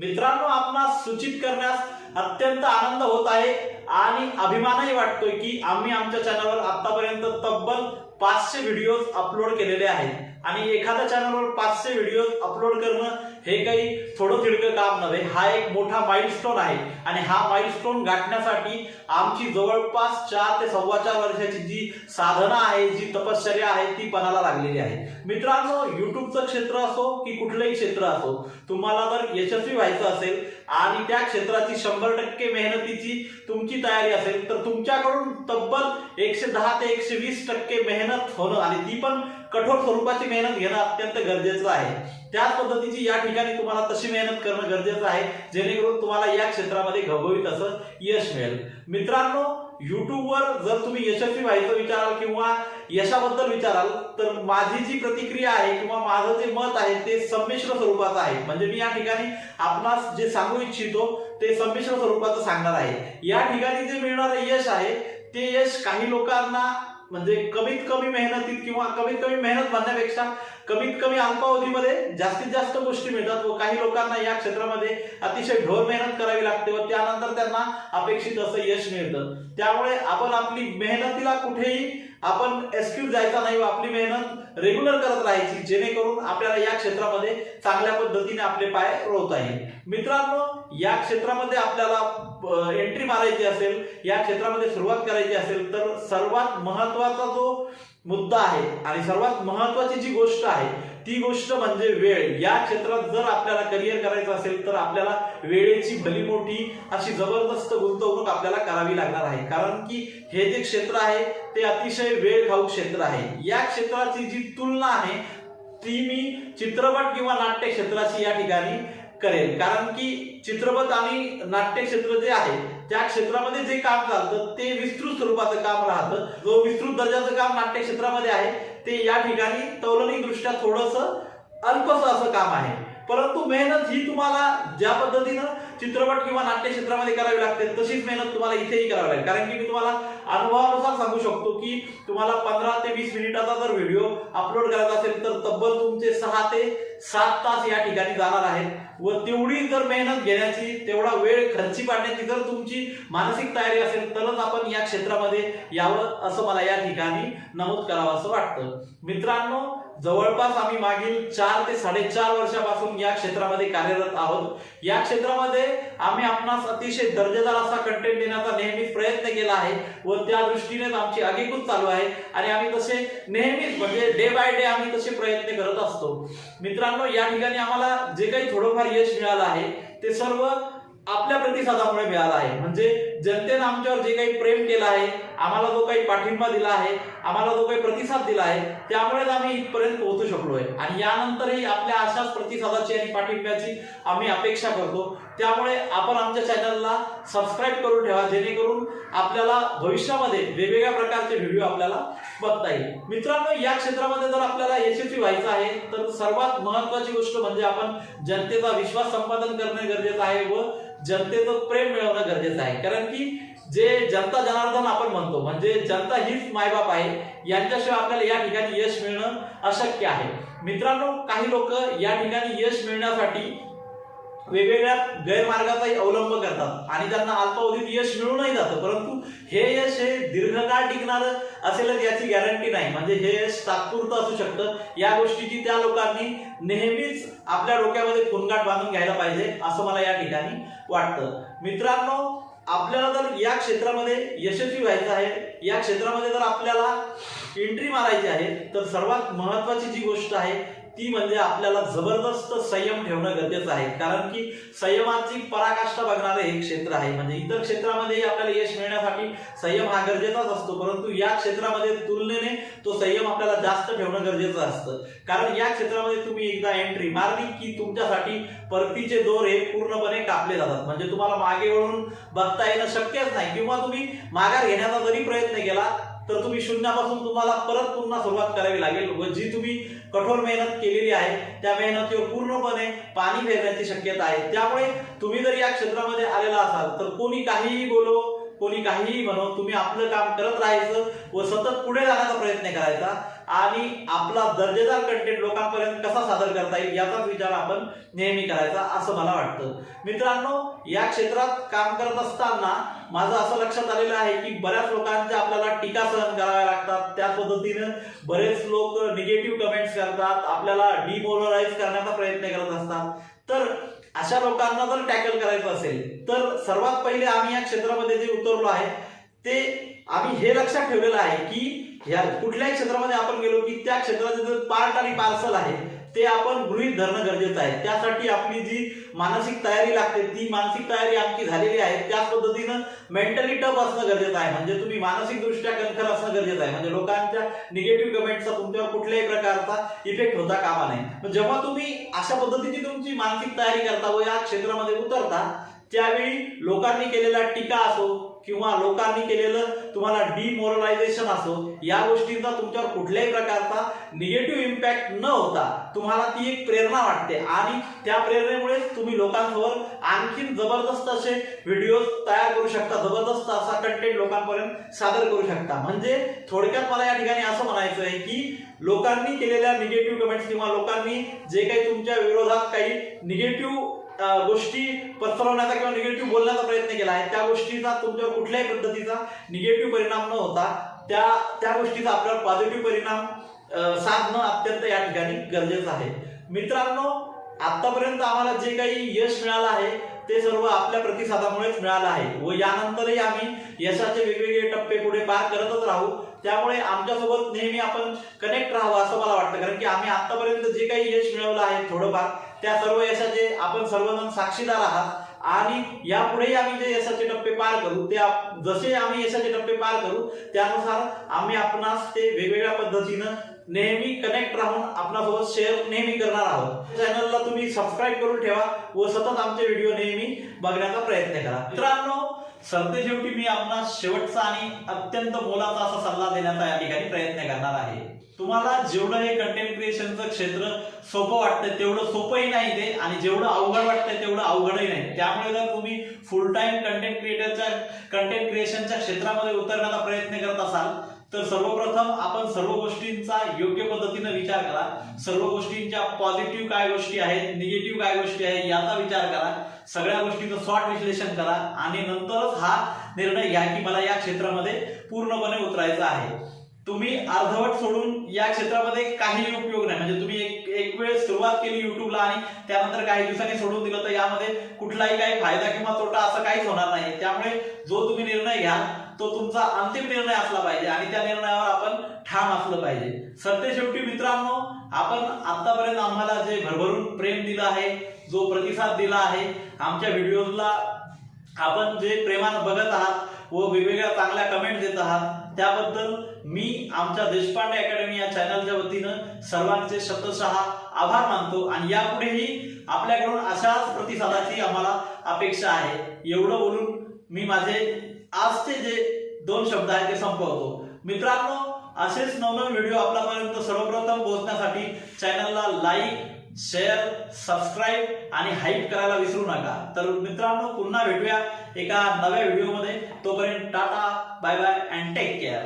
मित्रांनो आपणास सूचित करण्यास अत्यंत आनंद होत आहे आणि अभिमानही वाटतोय की आम्ही आमच्या चॅनलवर आतापर्यंत तब्बल पाचशे व्हिडिओज अपलोड केलेले आहेत. आणि एखाद्या चॅनलवर पाचशे व्हिडिओ अपलोड करणं हे काही थोडं तिडकं काम नव्हे. हा एक मोठा माइलस्टोन आहे. आणि हा माइलस्टोन गाठण्यासाठी आमची जवळपास चार ते सव्वा चार वर्षाची जी साधना आहे जी तपश्चर्या आहे ती पणाला लागलेली आहे. मित्रांनो युट्यूबचं क्षेत्र असो की कुठलंही क्षेत्र असो तुम्हाला जर यशस्वी व्हायचं असेल आणि त्या क्षेत्राची शंभर टक्के मेहनतीची तुमची तयारी असेल तर तुमच्याकडून तब्बल एकशे दहा ते एकशे वीस टक्के मेहनत होणं आणि ती पण कठोर स्वरूपाची मेहनत घेणं अत्यंत गरजेचं आहे. त्याच पद्धतीची या ठिकाणी तुम्हाला तशी मेहनत करणं गरजेचं आहे. जेणेकरून तुम्हाला या क्षेत्रामध्ये घवघवीत असं यश मिळेल. मित्रांनो युट्यूबवर जर तुम्ही यशस्वी व्हायचं विचाराल किंवा यशाबद्दल विचाराल तर माझी जी प्रतिक्रिया आहे किंवा माझं जे मत आहे ते संमिश्र स्वरूपाचं आहे. म्हणजे मी या ठिकाणी आपणास जे सांगू इच्छितो ते संमिश्र स्वरूपाचं सांगणार आहे. या ठिकाणी जे मिळणारं यश आहे ते यश काही लोकांना म्हणजे कमीत कमी मेहनतीत किंवा कमीत कमी मेहनत म्हणण्यापेक्षा कमीत कमी अल्पावधीमध्ये जास्तीत जास्त गोष्टी मिळतात व काही लोकांना या क्षेत्रामध्ये अतिशय ढोर मेहनत करावी लागते व त्यानंतर त्यांना अपेक्षित असं यश मिळतं. त्यामुळे आपण आपली मेहनतीला कुठेही आपण एक्सक्यूज जायचा नाही व आपली मेहनत रेग्युलर करत राहायची जेणेकरून आपल्याला या क्षेत्रामध्ये चांगल्या पद्धतीने आपले पाय रोवता येईल. मित्रांनो या क्षेत्रामध्ये आपल्याला एंट्री मारायची असेल या क्षेत्रामध्ये सुरुवात करायची असेल तर सर्वात महत्त्वाचा जो मुद्दा आहे आणि सर्वात महत्वाची जी गोष्ट आहे ती गोष्ट म्हणजे वेळ. या क्षेत्रात जर आपल्याला करिअर करायचं असेल तर आपल्याला वेळेची भली मोठी अशी जबरदस्त गुंतवणूक आपल्याला करावी लागणार आहे. कारण की हे जे क्षेत्र आहे ते अतिशय वेळ खाऊ क्षेत्र आहे. या क्षेत्राची जी तुलना आहे ती मी चित्रपट किंवा नाट्य क्षेत्राची या ठिकाणी करेल कारण की चित्रपट आणि नाट्य क्षेत्र जे आहे त्या क्षेत्रामध्ये जे काम चालतं ते विस्तृत स्वरूपाचं काम राहतं. जो विस्तृत दर्जाचं काम नाट्य क्षेत्रामध्ये आहे ते या ठिकाणी तौलनिक दृष्ट्या थोडस अल्पस असं काम आहे. परंतु मेहनत ही तुम्हाला ज्या पद्धतीनं चित्रपट किंवा नाट्य क्षेत्रामध्ये करावी लागते तशीच मेहनत तुम्हाला इथेही करावी लागेल. कारण की मी तुम्हाला अनुभवानुसार सांगू शकतो की तुम्हाला पंधरा ते वीस मिनिटाचा जर व्हिडिओ अपलोड करायचा असेल तर तब्बल तुमचे सहा ते सात तास या ठिकाणी जाणार आहेत. व तेवढी जर मेहनत घेण्याची तेवढा वेळ खर्ची पाडण्याची जर तुमची मानसिक तयारी असेल तरच आपण या क्षेत्रामध्ये यावं असं मला या ठिकाणी नमूद करावं असं वाटतं. मित्रांनो जवळपास आम्ही मागील चार ते साडेचार वर्षापासून या क्षेत्रामध्ये कार्यरत आहोत. या क्षेत्रामध्ये आम्ही आपणास अतिशय दर्जेदार असा कंटेंट देण्याचा नेहमीच प्रयत्न केला आहे व त्या दृष्टीनेच आमची आगेकूच चालू आहे आणि आम्ही तसे नेहमीच म्हणजे डे बाय डे आम्ही तसे प्रयत्न करत असतो. मित्रांनो या ठिकाणी आम्हाला जे काही थोडंफार यश मिळालं आहे ते सर्व आपल्या प्रतिसादामुळे मिळालं आहे. म्हणजे जनतेनं आमच्यावर जे काही प्रेम केलं आहे आम्हाला जो काही पाठिंबा दिला आहे आम्हाला जो काही प्रतिसाद दिला आहे त्यामुळेच आम्ही इथपर्यंत पोहोचू शकलोय आणि यानंतरही आपल्या अशाच प्रतिसादाची आणि पाठिंब्याची आम्ही अपेक्षा करतो. त्यामुळे आपण आमच्या चॅनलला सबस्क्राईब करून ठेवा जेणेकरून आपल्याला भविष्यामध्ये वेगवेगळ्या प्रकारचे व्हिडिओ आपल्याला बघता येईल. मित्रांनो या क्षेत्रामध्ये जर आपल्याला यशस्वी व्हायचं आहे तर सर्वात महत्वाची गोष्ट म्हणजे आपण जनतेचा विश्वास संपादन करणे गरजेचं आहे व जनतेचं प्रेम मिळवणं गरजेचं आहे. कारण की जे जनता जनार्दन आपण म्हणतो म्हणजे जनता हीच मायबाप आहे यांच्याशिवाय आपल्याला या ठिकाणी यश मिळणं अशक्य आहे. मित्रांनो काही लोक या ठिकाणी यश मिळण्यासाठी वेगवेगळ्या गैरमार्गाचाही अवलंब करतात आणि त्यांना अल्पावधीत यश मिळूनही जातं. परंतु हे यश हे दीर्घकाळ टिकणारं असेलच याची गॅरंटी नाही. म्हणजे हे यश तात्पुरतं असू शकतं. या गोष्टीची त्या लोकांनी नेहमीच आपल्या डोक्यामध्ये खुनगाट बांधून घ्यायला पाहिजे असं मला या ठिकाणी वाटतं. मित्रांनो आपल्याला जर या क्षेत्रामध्ये यशस्वी व्हायचं आहे या क्षेत्रामध्ये जर आपल्याला एंट्री मारायची आहे तर सर्वात महत्वाची जी गोष्ट आहे ती म्हणजे आपल्याला जबरदस्त संयम ठेवणं गरजेचं आहे. कारण की संयमाची पराकाष्ठा बघणारे हे क्षेत्र आहे. म्हणजे इतर क्षेत्रामध्येही आपल्याला यश मिळण्यासाठी संयम हा गरजेचाच असतो. परंतु या क्षेत्रामध्ये तुलनेने तो संयम आपल्याला जास्त ठेवणं गरजेचं असतं. कारण या क्षेत्रामध्ये तुम्ही एकदा एंट्री मारली की तुमच्यासाठी परतीचे दोर हे पूर्णपणे कापले जातात. म्हणजे तुम्हाला मागे वळून बघता येणं शक्यच नाही. किंवा तुम्ही माघार घेण्याचा जरी प्रयत्न केला तर तुम्ही शून्यापासून तुम्हाला परत पुन्हा सुरुवात करावी लागेल व जी तुम्ही कठोर मेहनत केलेली आहे त्या मेहनतीवर पूर्णपणे पाणी फेरण्याची शक्यता आहे. त्यामुळे तुम्ही जर या क्षेत्रामध्ये आलेला असाल तर कोणी काहीही बोलो कोणी काहीही म्हणो तुम्ही आपलं काम करत राहायचं व सतत पुढे जाण्याचा प्रयत्न करायचा. आणि आपला दर्जेदार कंटेंट लोकांपर्यंत कसा सादर करता येईल याचाच विचार आपण नेहमी करायचा असं मला वाटतं. मित्रांनो या क्षेत्रात काम करत असताना माझं असं लक्षात आलेलं आहे की बऱ्याच लोकांच्या आपल्याला टीका सहन कराव्या लागतात. त्या पद्धतीनं बरेच लोक निगेटिव्ह कमेंट्स करतात आपल्याला डिमोरलाइज करण्याचा प्रयत्न करत असतात. तर अशा लोकांना जर टॅकल करायचं असेल तर सर्वात पहिले आम्ही या क्षेत्रामध्ये जे उतरलो आहे ते आम्ही हे लक्षात ठेवलेलं आहे की या कुठल्याही क्षेत्रामध्ये आपण गेलो की त्या क्षेत्राचे जे पार्ट आणि पार्सल आहे ते आपण गृहीत धरणं गरजेचं आहे. त्यासाठी आपली जी मानसिक तयारी लागते ती मानसिक तयारी आमची झालेली आहे. त्याच पद्धतीनं मेंटली टफ असणं गरजेचं आहे. म्हणजे तुम्ही मानसिकदृष्ट्या कणखर असणं गरजेचं आहे. म्हणजे लोकांच्या निगेटिव्ह कमेंटचा तुमच्यावर कुठल्याही प्रकारचा इफेक्ट होता कामा नये. जेव्हा तुम्ही अशा पद्धतीची तुमची मानसिक तयारी करता व या क्षेत्रामध्ये उतरता त्यावेळी लोकांनी केलेला टीका असो किंवा लोकांनी केलेलं तुम्हाला डिमोरलायझेशन असो या गोष्टींचा तुमच्यावर कुठल्याही प्रकारचा निगेटिव्ह इम्पॅक्ट न होता तुम्हाला ती एक प्रेरणा वाटते. आणि त्या प्रेरणेमुळेच तुम्ही लोकांसमोर आणखीन जबरदस्त असे व्हिडिओ तयार करू शकता. जबरदस्त असा कंटेंट लोकांपर्यंत सादर करू शकता. म्हणजे थोडक्यात मला या ठिकाणी असं म्हणायचं आहे की लोकांनी केलेल्या निगेटिव्ह कमेंट्स किंवा लोकांनी जे काही तुमच्या विरोधात काही निगेटिव्ह गोष्टी पसरवण्याचा किंवा निगेटिव्ह बोलण्याचा प्रयत्न केला आहे. त्या गोष्टीचा तुमच्यावर कुठल्याही पद्धतीचा निगेटिव्ह परिणाम न होता त्या त्या गोष्टीचा आपल्यावर पॉझिटिव्ह परिणाम साधणं अत्यंत या ठिकाणी गरजेचं आहे. मित्रांनो आतापर्यंत आम्हाला जे काही यश मिळालं आहे ते सर्व आपल्या प्रतिसादामुळेच मिळालं आहे. व यानंतरही आम्ही यशाचे वेगवेगळे टप्पे पुढे पार करतच राहू. त्यामुळे आमच्यासोबत नेहमी आपण कनेक्ट राहावं असं मला वाटतं. कारण की आम्ही आतापर्यंत जे काही यश मिळवलं आहे थोडंफार त्या सर्व यशाचे आपण सर्वजण साक्षीदार आहात. आणि यापुढेही आम्ही जे यशाचे टप्पे पार करू ते जसे आम्ही यशाचे टप्पे पार करू त्यानुसार आम्ही आपणास ते वेगवेगळ्या पद्धतीनं नेहमी कनेक्ट राहून आपणासोबत शेअर नेहमी करणार आहोत. चॅनलला तुम्ही सबस्क्राईब करून ठेवा व सतत आमचे व्हिडिओ नेहमी बघण्याचा प्रयत्न करा. मित्रांनो सरते शेवटी मी आपणास शेवटचा आणि अत्यंत मोलाचा असा सल्ला देण्याचा या ठिकाणी प्रयत्न करणार आहे. तुम्हाला जेवढं हे कंटेंट क्रिएशनचं क्षेत्र सोपं वाटतं तेवढं सोपंही नाही ते आणि जेवढं अवघड वाटतं तेवढं अवघडही नाही. त्यामुळे जर तुम्ही फुल टाइम कंटेंट क्रिएटरच्या कंटेंट क्रिएशनच्या क्षेत्रामध्ये उतरण्याचा प्रयत्न करत असाल तर सर्वप्रथम आपण सर्व गोष्टींचा योग्य पद्धतीने विचार करा. सर्व गोष्टींच्या पॉझिटिव्ह काय गोष्टी आहेत निगेटिव्ह काय गोष्टी आहेत याचा विचार करा. सगळ्या गोष्टीचं स्वॉट विश्लेषण करा. आणि नंतरच हा निर्णय घ्या की मला या क्षेत्रामध्ये पूर्णपणे उतरायचा आहे. तुम्ही अर्धवट सोडून या क्षेत्रामध्ये काही उपयोग नाही. म्हणजे तुम्ही एक एक वेळ सुरुवात केली युट्यूबला आणि त्यानंतर काही दिवसांनी सोडून दिलं तर यामध्ये कुठलाही काही फायदा किंवा तोटा असं काहीच होणार नाही. त्यामुळे जो तुम्ही निर्णय घ्याल तो तुमचा अंतिम निर्णय असला पाहिजे आणि त्या निर्णयावर आपण ठाम असलं पाहिजे. सत्य शेवटी मित्रांनो आपण आतापर्यंत आम्हाला जे भरभरून प्रेम दिलं आहे जो प्रतिसाद दिला आहे आमच्या व्हिडिओजला आपण जे प्रेमानं बघत आहात व वेगवेगळ्या चांगल्या कमेंट देत आहात. त्याबद्दल मी आमच्या देशपांडे अकॅडमी या चॅनलच्या वतीनं सर्वांचे शतशः आभार मानतो आणि यापुढेही आपल्याकडून अशाच प्रतिसादाची आम्हाला अपेक्षा आहे. एवढं बोलून मी माझे आजचे जे दोन शब्द आहेत ते संपवतो. मित्रांनो असेच नवनवीन व्हिडिओ आपल्यापर्यंत सर्वप्रथम पोहोचण्यासाठी चॅनलला लाईक शेअर सबस्क्राईब आणि हाईप करायला विसरू नका. तर मित्रांनो पुन्हा भेटूया एका नव्या व्हिडिओमध्ये तोपर्यंत tata bye bye and take care